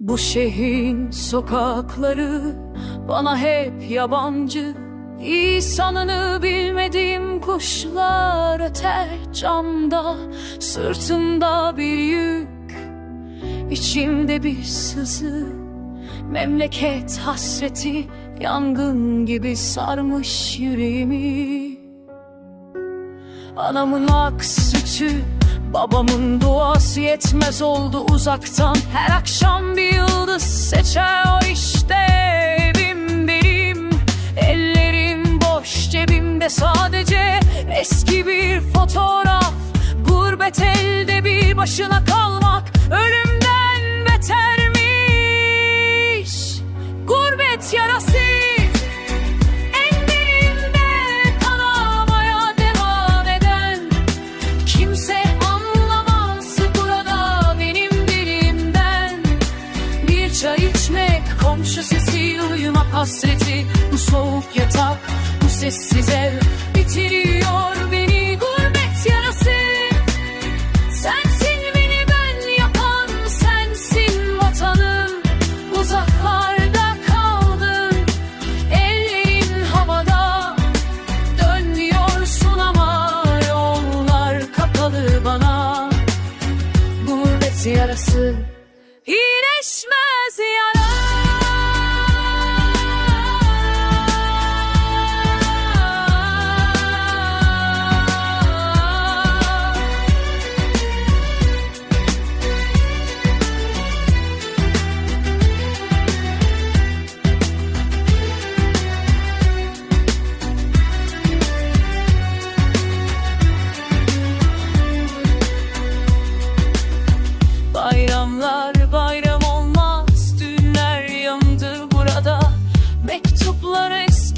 Bu şehrin sokakları bana hep yabancı. İnsanını bilmediğim kuşlar öter camda Sırtımda bir yük, içimde bir sızı. Memleket hasreti yangın gibi sarmış yüreğimi. Anamın ak sütü Babamın duası yetmez oldu uzaktan. Her akşam bir yıldız seçer o işte evim benim. Ellerim boş cebimde sadece eski bir fotoğraf. Gurbet elde bir başına kalmak ölümden betermiş. Gurbet yarası çay içmek, komşu sesi uyumak hasreti. Bu soğuk yatak, bu sessiz ev Bitiriyor beni. Gurbet yarası. Sensin beni ben yapan sensin vatanım Uzaklarda kaldın ellerin havada. Dönmüyorsun ama yollar kapalı bana. Gurbet yarası iyileşmez yara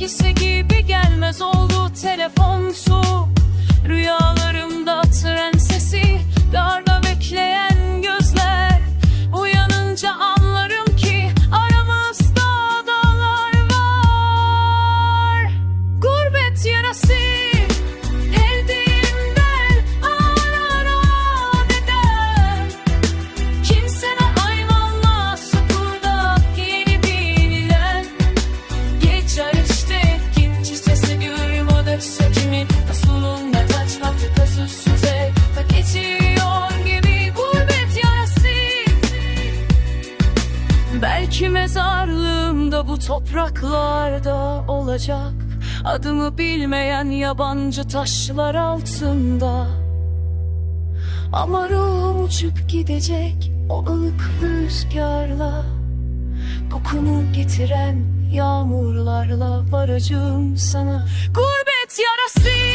que seguir. Belki mezarlığımda bu topraklarda olacak? Adımı bilmeyen yabancı taşlar altında. Ama ruhum uçup gidecek o ılık rüzgarla. Kokumu getiren yağmurlarla varacağım sana. Gurbet yarası